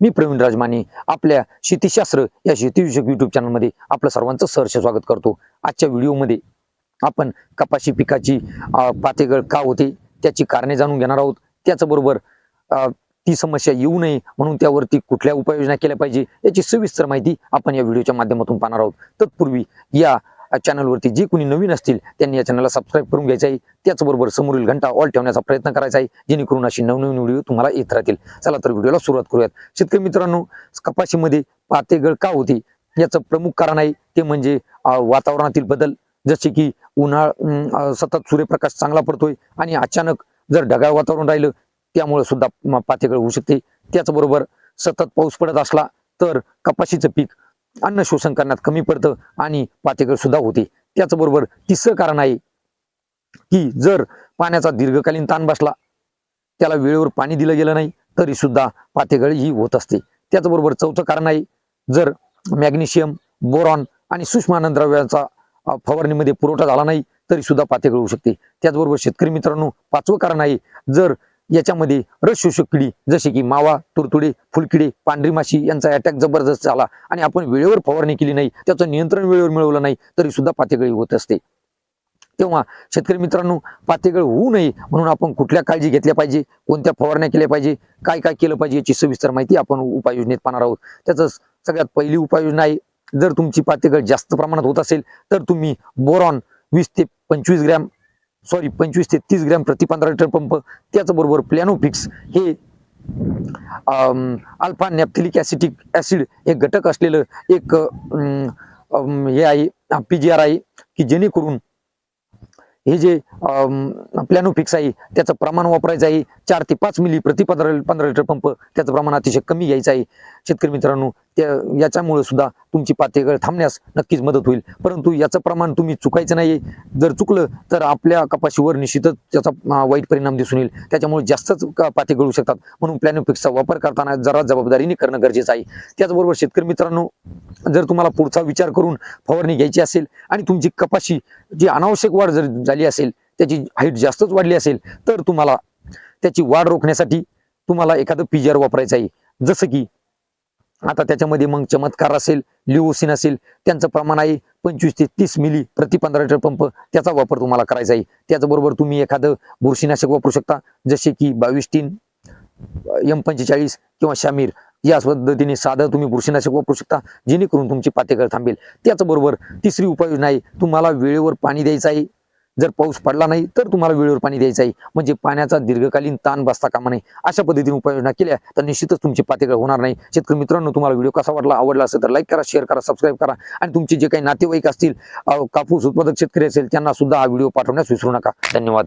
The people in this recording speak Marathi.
मी प्रवीण राजमाने आपल्या शेतीशास्त्र या शेतीविषयक युट्यूब चॅनलमध्ये आपलं सर्वांचं सहर्ष स्वागत करतो. आजच्या व्हिडिओमध्ये आपण कपाशी पिकाची पातेगळ का होते त्याची कारणे जाणून घेणार आहोत. त्याचबरोबर अं, ती समस्या येऊ नये म्हणून त्यावरती कुठल्या उपाययोजना केल्या पाहिजे याची सविस्तर माहिती आपण या व्हिडिओच्या माध्यमातून पाहणार आहोत. तत्पूर्वी या चॅनलवरती जे कोणी नवीन असतील त्यांनी या चॅनलला सबस्क्राईब करून घ्यायचं आहे. त्याचबरोबर समोरील घंटा ऑल ठेवण्याचा प्रयत्न करायचा आहे जेणेकरून अशी नवनवीन व्हिडिओ तुम्हाला येत राहतील. चला तर व्हिडिओला सुरुवात करूयात. शेतकरी मित्रांनो कपाशीमध्ये पातेगळ का होते? याचं प्रमुख कारण आहे ते म्हणजे वातावरणातील बदल. जसे की उन्हाळ सतत सूर्यप्रकाश चांगला पडतोय आणि अचानक जर ढगाळ वातावरण राहिलं त्यामुळे सुद्धा पातेगळ होऊ शकते. त्याचबरोबर सतत पाऊस पडत असला तर कपाशीचं पीक अन्न शोषण करण्यात कमी पडतं आणि पातेकर सुद्धा होते. त्याचबरोबर तिसरं कारण आहे की जर पाण्याचा दीर्घकालीन ताण बसला त्याला वेळेवर पाणी दिलं गेलं नाही तरी सुद्धा पातेगळ ही होत असते. त्याचबरोबर चौथं कारण आहे जर मॅग्नेशियम बोरॉन आणि सूक्ष्म अन्नद्रव्याचा फवारणीमध्ये पुरवठा झाला नाही तरी सुद्धा पातेगळ होऊ शकते. त्याचबरोबर शेतकरी मित्रांनो पाचवं कारण आहे जर याच्यामध्ये रस किडी जसे की मावा तुरतुडे फुलकिडे पांढरी माशी यांचा अटॅक जबरदस्त झाला आणि आपण वेळेवर फवारणी केली नाही त्याचं नियंत्रण वेळेवर मिळवलं नाही तरी सुद्धा पातेगळी होत असते. तेव्हा शेतकरी मित्रांनो पातेगळ होऊ नये म्हणून आपण कुठल्या काळजी घेतल्या पाहिजे कोणत्या फवारण्या केल्या पाहिजे काय काय केलं पाहिजे याची सविस्तर माहिती आपण उपाययोजनेत पाहणार आहोत. त्याचं सगळ्यात पहिली उपाययोजना आहे जर तुमची पातेगळ जास्त प्रमाणात होत असेल तर तुम्ही बोरॉन वीस ते पंचवीस ग्रॅम सॉरी पंचवीस ते तीस ग्रॅम प्रति पंधरा लिटर पंप त्याचबरोबर प्लॅनोफिक्स हे अल्फा नॅप्थिलिक ॲसिटिक ॲसिड हे घटक असलेलं एक अं, हे आहे पी जी आर आहे की जेणेकरून हे जे प्लॅनोफिक्स आहे त्याचं प्रमाण वापरायचं आहे. चार ते पाच मिली प्रति पंधरा पंधरा लिटर पंप त्याचं प्रमाण अतिशय कमी घ्यायचं आहे. शेतकरी मित्रांनो त्या याच्यामुळे सुद्धा तुमची पातेगळ थांबण्यास नक्कीच मदत होईल. परंतु याचं प्रमाण तुम्ही चुकायचं नाही जर चुकलं तर आपल्या कपाशीवर निश्चितच त्याचा वाईट परिणाम दिसून येईल. त्याच्यामुळे जास्तच क- पाते गळू शकतात. म्हणून प्लॅनोफिक्सचा वापर करताना जरा जबाबदारीने करणं गरजेचं आहे. त्याचबरोबर शेतकरी मित्रांनो जर तुम्हाला पुढचा विचार करून फवारणी घ्यायची असेल आणि तुमची कपाशी जी अनावश्यक वाढ जर झाली असेल त्याची हाईट जास्तच वाढली असेल तर तुम्हाला त्याची वाढ रोखण्यासाठी तुम्हाला एखादं पिजर वापरायचं आहे. जसं की आता त्याच्यामध्ये मग चमत्कार असेल लिओसिन असेल त्यांचं प्रमाण आहे पंचवीस ते तीस मिली प्रति पंधरा लिटर पंप त्याचा वापर तुम्हाला करायचा आहे. त्याचबरोबर तुम्ही एखादं बुरशीनाशक वापरू शकता जसे की बावीस टीन एम पंचेचाळीस किंवा शामीर. या पद्धतीने साधं तुम्ही बुरशीनाशक वापरू शकता जेणेकरून तुमची पातेकर थांबेल. त्याचबरोबर तिसरी उपाययोजना आहे तुम्हाला वेळेवर पाणी द्यायचं आहे. जर पाऊस पडला नाही तर तुम्हाला वेळेवर पाणी द्यायचं आहे. म्हणजे पाण्याचा दीर्घकालीन ताण बसता कामा नये. अशा पद्धतीने उपाययोजना केल्या तर निश्चितच तुमची पातेगळ होणार नाही. शेतकरी मित्रांनो तुम्हाला व्हिडिओ कसा वाटला आवडला असेल तर लाईक करा शेअर करा सबस्क्राईब करा. आणि तुमचे जे काही नातेवाईक असतील कापूस उत्पादक शेतकरी असेल त्यांना सुद्धा हा व्हिडिओ पाठवण्यास विसरू नका. धन्यवाद.